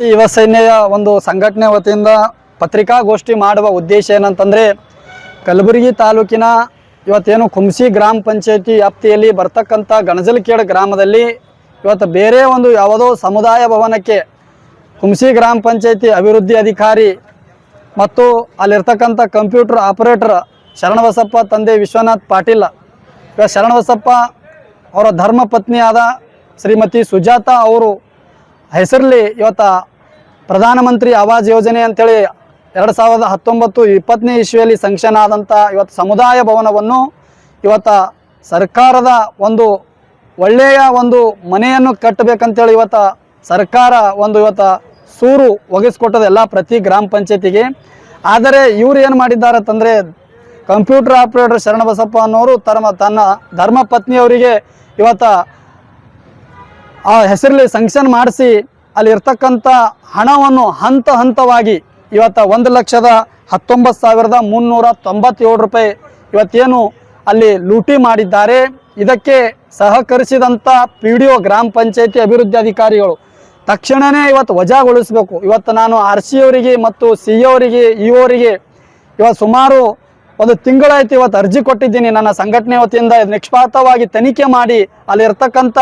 ಯುವ ಸೈನ್ಯ ಒಂದು ಸಂಘಟನೆ ವತಿಯಿಂದ ಪತ್ರಿಕಾಗೋಷ್ಠಿ ಮಾಡುವ ಉದ್ದೇಶ ಏನಂತಂದರೆ, ಕಲಬುರಗಿ ತಾಲೂಕಿನ ಇವತ್ತೇನು ಕುಂಸಿ ಗ್ರಾಮ ಪಂಚಾಯತಿ ವ್ಯಾಪ್ತಿಯಲ್ಲಿ ಬರ್ತಕ್ಕಂಥ ಗಣಜಲ್ಕೇಡ್ ಗ್ರಾಮದಲ್ಲಿ ಇವತ್ತು ಬೇರೆ ಒಂದು ಯಾವುದೋ ಸಮುದಾಯ ಭವನಕ್ಕೆ ಕುಂಸಿ ಗ್ರಾಮ ಪಂಚಾಯತಿ ಅಭಿವೃದ್ಧಿ ಅಧಿಕಾರಿ ಮತ್ತು ಅಲ್ಲಿರ್ತಕ್ಕಂಥ ಕಂಪ್ಯೂಟರ್ ಆಪರೇಟರ್ ಶರಣಬಸಪ್ಪ ತಂದೆ ವಿಶ್ವನಾಥ್ ಪಾಟೀಲ್ ಇವತ್ತು ಶರಣಬಸಪ್ಪ ಅವರ ಧರ್ಮ ಪತ್ನಿಯಾದ ಶ್ರೀಮತಿ ಸುಜಾತ ಅವರು ಹೆಸರಲ್ಲಿ ಇವತ್ತು ಪ್ರಧಾನಮಂತ್ರಿ ಆವಾಜ್ ಯೋಜನೆ ಅಂತೇಳಿ ಎರಡು ಸಾವಿರದ ಹತ್ತೊಂಬತ್ತು ಇಪ್ಪತ್ತನೇ ಇಸ್ವಿಯಲ್ಲಿ ಸಂಕ್ಷನ್ ಆದಂಥ ಇವತ್ತು ಸಮುದಾಯ ಭವನವನ್ನು ಇವತ್ತು ಸರ್ಕಾರದ ಒಂದು ಒಳ್ಳೆಯ ಒಂದು ಮನೆಯನ್ನು ಕಟ್ಟಬೇಕಂತೇಳಿ ಇವತ್ತು ಸರ್ಕಾರ ಒಂದು ಇವತ್ತು ಸೂರು ಒಗೆಸ್ಕೊಟ್ಟದ ಎಲ್ಲ ಪ್ರತಿ ಗ್ರಾಮ ಪಂಚಾಯತಿಗೆ. ಆದರೆ ಇವರು ಏನು ಮಾಡಿದ್ದಾರೆ ಅಂತಂದರೆ ಕಂಪ್ಯೂಟರ್ ಆಪ್ರೇಟರ್ ಶರಣಬಸಪ್ಪ ಅನ್ನೋರು ತಮ್ಮ ತನ್ನ ಧರ್ಮ ಪತ್ನಿಯವರಿಗೆ ಇವತ್ತು ಆ ಹೆಸರಲ್ಲಿ ಸಂಕ್ಷನ್ ಮಾಡಿಸಿ ಅಲ್ಲಿ ಇರ್ತಕ್ಕಂಥ ಹಣವನ್ನು ಹಂತ ಹಂತವಾಗಿ ಇವತ್ತು ಒಂದು ಲಕ್ಷದ ಹತ್ತೊಂಬತ್ತು ಸಾವಿರದ ಮುನ್ನೂರ ತೊಂಬತ್ತೇಳು ರೂಪಾಯಿ ಇವತ್ತೇನು ಅಲ್ಲಿ ಲೂಟಿ ಮಾಡಿದ್ದಾರೆ. ಇದಕ್ಕೆ ಸಹಕರಿಸಿದಂಥ ಪಿ ಡಿ ಒ ಗ್ರಾಮ ಪಂಚಾಯತಿ ಅಭಿವೃದ್ಧಿ ಅಧಿಕಾರಿಗಳು ತಕ್ಷಣವೇ ಇವತ್ತು ವಜಾಗೊಳಿಸಬೇಕು. ಇವತ್ತು ನಾನು ಆರ್ ಸಿ ಅವರಿಗೆ ಮತ್ತು ಸಿ ಅವರಿಗೆ, ಇ ಅವರಿಗೆ ಇವತ್ತು ಸುಮಾರು ಒಂದು ತಿಂಗಳಾಯ್ತು ಇವತ್ತು ಅರ್ಜಿ ಕೊಟ್ಟಿದ್ದೀನಿ. ನನ್ನ ಸಂಘಟನೆ ವತಿಯಿಂದ ನಿಷ್ಪಾತವಾಗಿ ತನಿಖೆ ಮಾಡಿ ಅಲ್ಲಿ ಇರ್ತಕ್ಕಂಥ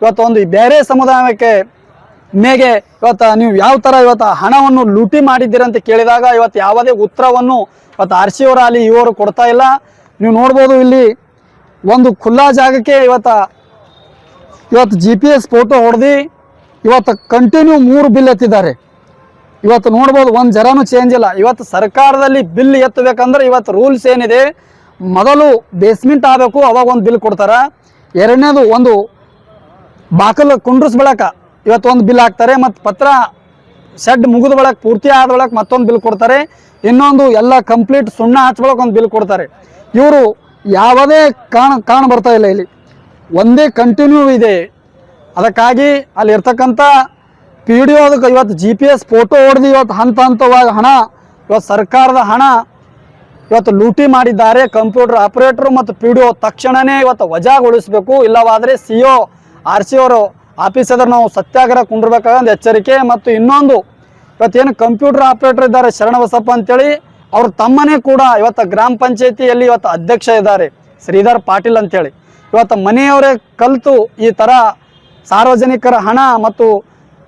ಇವತ್ತು ಒಂದು ಬೇರೆ ಸಮುದಾಯಕ್ಕೆ ಮೇಗೆ ಇವತ್ತು ನೀವು ಯಾವ ಥರ ಇವತ್ತು ಹಣವನ್ನು ಲೂಟಿ ಮಾಡಿದ್ದೀರಂತ ಕೇಳಿದಾಗ ಇವತ್ತು ಯಾವುದೇ ಉತ್ತರವನ್ನು ಇವತ್ತು ಆರ್ ಸಿ ಅವರ ಅಲ್ಲಿ ಇವರು ಕೊಡ್ತಾ ಇಲ್ಲ. ನೀವು ನೋಡ್ಬೋದು ಇಲ್ಲಿ ಒಂದು ಖುಲ್ಲಾ ಜಾಗಕ್ಕೆ ಇವತ್ತು ಇವತ್ತು ಜಿ ಪಿ ಎಸ್ ಫೋಟೋ ಹೊಡೆದು ಇವತ್ತು ಕಂಟಿನ್ಯೂ ಮೂರು ಬಿಲ್ ಎತ್ತಿದ್ದಾರೆ. ಇವತ್ತು ನೋಡ್ಬೋದು ಒಂದು ಜರಾನು ಚೇಂಜ್ ಇಲ್ಲ. ಇವತ್ತು ಸರ್ಕಾರದಲ್ಲಿ ಬಿಲ್ ಎತ್ತಬೇಕಂದ್ರೆ ಇವತ್ತು ರೂಲ್ಸ್ ಏನಿದೆ? ಮೊದಲು ಬೇಸ್ಮೆಂಟ್ ಆಗಬೇಕು, ಅವಾಗ ಒಂದು ಬಿಲ್ ಕೊಡ್ತಾರ. ಎರಡನೇದು ಒಂದು ಬಾಕಲು ಕುಂಡ್ರಸ್ ಬಳಕ ಇವತ್ತು ಒಂದು ಬಿಲ್ ಹಾಕ್ತಾರೆ ಮತ್ತು ಪತ್ರ ಶೆಡ್ ಮುಗಿದ ಬಳಕ, ಪೂರ್ತಿ ಆದ ಬಳಕ ಮತ್ತೊಂದು ಬಿಲ್ ಕೊಡ್ತಾರೆ. ಇನ್ನೊಂದು ಎಲ್ಲ ಕಂಪ್ಲೀಟ್ ಸುಣ್ಣ ಹಚ್ಕೊಳಕ್ಕೆ ಒಂದು ಬಿಲ್ ಕೊಡ್ತಾರೆ. ಇವರು ಯಾವುದೇ ಕಾಣ ಕಾಣ ಬರ್ತಾ ಇಲ್ಲ ಇಲ್ಲಿ. ಒಂದೇ ಕಂಟಿನ್ಯೂ ಇದೆ. ಅದಕ್ಕಾಗಿ ಅಲ್ಲಿ ಇರ್ತಕ್ಕಂಥ ಪಿ ಡಿ ಅದಕ್ಕೆ ಇವತ್ತು ಜಿ ಪಿ ಎಸ್ ಫೋಟೋ ಹೊಡೆದು ಇವತ್ತು ಹಂತ ಹಂತವಾಗಿ ಹಣ, ಇವತ್ತು ಸರ್ಕಾರದ ಹಣ ಇವತ್ತು ಲೂಟಿ ಮಾಡಿದ್ದಾರೆ. ಕಂಪ್ಯೂಟರ್ ಆಪರೇಟರ್ ಮತ್ತು ಪಿ ಡಿ ಒ ತಕ್ಷಣವೇ ಇವತ್ತು ವಜಾಗೊಳಿಸಬೇಕು. ಇಲ್ಲವಾದರೆ ಸಿ ಒ ಆರ್ ಸಿ ಅವರು ಆಫೀಸ್ ಎದುರು ನಾವು ಸತ್ಯಾಗ್ರಹ ಕುಂಡಿರ್ಬೇಕಾದ ಒಂದು ಎಚ್ಚರಿಕೆ ಮತ್ತು ಇನ್ನೊಂದು, ಇವತ್ತೇನು ಕಂಪ್ಯೂಟರ್ ಆಪರೇಟರ್ ಇದ್ದಾರೆ ಶರಣಬಸಪ್ಪ ಅಂತೇಳಿ, ಅವ್ರ ತಮ್ಮನೇ ಕೂಡ ಇವತ್ತು ಗ್ರಾಮ ಪಂಚಾಯತಿಯಲ್ಲಿ ಇವತ್ತು ಅಧ್ಯಕ್ಷ ಇದ್ದಾರೆ, ಶ್ರೀಧರ್ ಪಾಟೀಲ್ ಅಂತೇಳಿ. ಇವತ್ತು ಮನೆಯವರೇ ಕಲಿತು ಈ ಥರ ಸಾರ್ವಜನಿಕರ ಹಣ ಮತ್ತು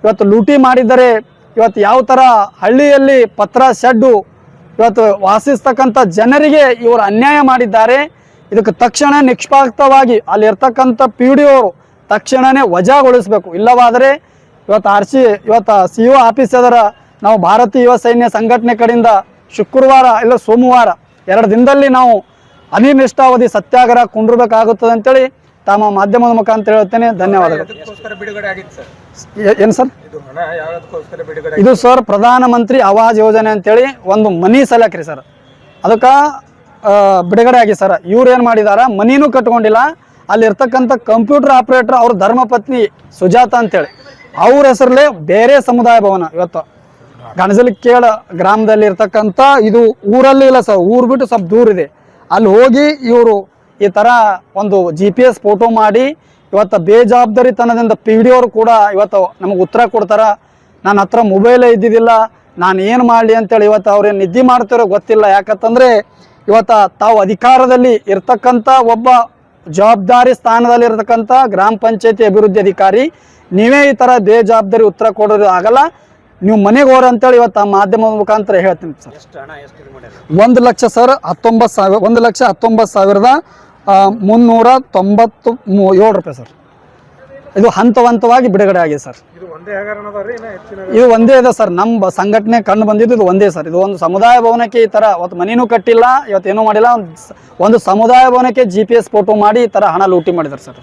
ಇವತ್ತು ಲೂಟಿ ಮಾಡಿದರೆ, ಇವತ್ತು ಯಾವ ಥರ ಹಳ್ಳಿಯಲ್ಲಿ ಪತ್ರ ಶೆಡ್ಡು, ಇವತ್ತು ವಾಸಿಸ್ತಕ್ಕಂಥ ಜನರಿಗೆ ಇವರು ಅನ್ಯಾಯ ಮಾಡಿದ್ದಾರೆ, ಇದಕ್ಕೆ ತಕ್ಷಣ ನಿಷ್ಪಾಕ್ತವಾಗಿ ಅಲ್ಲಿರ್ತಕ್ಕಂಥ ಪಿ ಡಿ ಅವರು ತಕ್ಷಣವೇ ವಜಾಗೊಳಿಸಬೇಕು. ಇಲ್ಲವಾದರೆ ಇವತ್ತು ಆರ್ ಸಿ ಇವತ್ತು ಸಿ ಒ ಆಫೀಸ್ ಅದರ ನಾವು ಭಾರತೀಯ ಯುವ ಸೈನ್ಯ ಸಂಘಟನೆ ಕಡೆಯಿಂದ ಶುಕ್ರವಾರ ಇಲ್ಲ ಸೋಮವಾರ ಎರಡು ದಿನದಲ್ಲಿ ನಾವು ಅನಿರ್ದಿಷ್ಟಾವಧಿ ಸತ್ಯಾಗ್ರಹ ಕುಂಡಿರ್ಬೇಕಾಗುತ್ತದೆ ಅಂತೇಳಿ ತಮ್ಮ ಮಾಧ್ಯಮದ ಮುಖಾಂತರ ಹೇಳ್ತೇನೆ ಧನ್ಯವಾದಗಳು. ಏನು ಸರ್? ಇದು ಸರ್ ಪ್ರಧಾನಮಂತ್ರಿ ಆವಾಜ್ ಯೋಜನೆ ಅಂತೇಳಿ ಒಂದು ಮನಿ ಸಲಕ್ರಿ ಸರ್. ಅದಕ್ಕೆ ಬಿಡುಗಡೆ ಆಗಿ ಸರ್. ಇವ್ರು ಏನು ಮಾಡಿದಾರ? ಮನಿನೂ ಕಟ್ಕೊಂಡಿಲ್ಲ. ಅಲ್ಲಿ ಇರ್ತಕ್ಕಂಥ ಕಂಪ್ಯೂಟರ್ ಆಪರೇಟರ್ ಅವ್ರ ಧರ್ಮಪತ್ನಿ ಸುಜಾತ ಅಂತೇಳಿ. ಅವ್ರ ಹೆಸರಲ್ಲೇ ಬೇರೆ ಸಮುದಾಯ ಭವನ ಇವತ್ತು. ಗಣಜಲಿ ಕೇಳ ಗ್ರಾಮದಲ್ಲಿ ಇರ್ತಕ್ಕಂಥ ಇದು ಊರಲ್ಲಿ ಇಲ್ಲ ಸರ್, ಊರು ಬಿಟ್ಟು ಸ್ವಲ್ಪ ದೂರ ಇದೆ. ಅಲ್ಲಿ ಹೋಗಿ ಇವರು ಈ ಥರ ಒಂದು ಜಿ ಪಿ ಎಸ್ ಫೋಟೋ ಮಾಡಿ, ಇವತ್ತು ಬೇಜವಾಬ್ದಾರಿತನದಿಂದ ಪಿ ಡಿ ಅವರು ಕೂಡ ಇವತ್ತು ನಮಗೆ ಉತ್ತರ ಕೊಡ್ತಾರ. ನನ್ನ ಹತ್ರ ಮೊಬೈಲೇ ಇದ್ದಿದ್ದಿಲ್ಲ, ನಾನು ಏನು ಮಾಡಲಿ ಅಂತೇಳಿ ಇವತ್ತು ಅವ್ರೇನು ನಿದ್ದೆ ಮಾಡ್ತಾರೋ ಗೊತ್ತಿಲ್ಲ. ಯಾಕಂತಂದರೆ ಇವತ್ತು ತಾವು ಅಧಿಕಾರದಲ್ಲಿ ಇರ್ತಕ್ಕಂಥ ಒಬ್ಬ ಜವಾಬ್ದಾರಿ ಸ್ಥಾನದಲ್ಲಿ ಇರ್ತಕ್ಕಂಥ ಗ್ರಾಮ ಪಂಚಾಯತಿ ಅಭಿವೃದ್ಧಿ ಅಧಿಕಾರಿ ನೀವೇ ಈ ಥರ ಬೇಜವಾಬ್ದಾರಿ ಉತ್ತರ ಕೊಡೋದು ಆಗಲ್ಲ. ನೀವು ಮನೆಗೆ ಹೋರ ಅಂತೇಳಿ ಇವತ್ತು ಆ ಮಾಧ್ಯಮದ ಮುಖಾಂತರ ಹೇಳ್ತೀನಿ ಸರ್. ಒಂದು ಲಕ್ಷ ಸರ್ ಹತ್ತೊಂಬತ್ತು ಸಾವಿರ ಒಂದು ಲಕ್ಷ ಹತ್ತೊಂಬತ್ತು ಸಾವಿರದ ಮುನ್ನೂರ ತೊಂಬತ್ತು ಮೂ ಏಳು ರೂಪಾಯಿ ಸರ್. ಇದು ಹಂತ ಹಂತವಾಗಿ ಬಿಡುಗಡೆ ಆಗಿದೆ ಸರ್. ಇದು ಒಂದೇ ಇದು ಒಂದೇ ಇದೆ ಸರ್ ನಮ್ಮ ಸಂಘಟನೆ ಕಂಡು ಬಂದಿದ್ದು ಇದು ಒಂದೇ ಸರ್. ಇದು ಒಂದು ಸಮುದಾಯ ಭವನಕ್ಕೆ ಈ ತರ ಅವತ್ತು ಮನೇನೂ ಕಟ್ಟಿಲ್ಲ ಇವತ್ತು ಏನೂ ಮಾಡಿಲ್ಲ ಒಂದು ಸಮುದಾಯ ಭವನಕ್ಕೆ ಜಿ ಪಿ ಎಸ್ ಫೋಟೋ ಮಾಡಿ ಈ ತರ ಹಣ ಲೂಟಿ ಮಾಡಿದ್ದಾರೆ ಸರ್.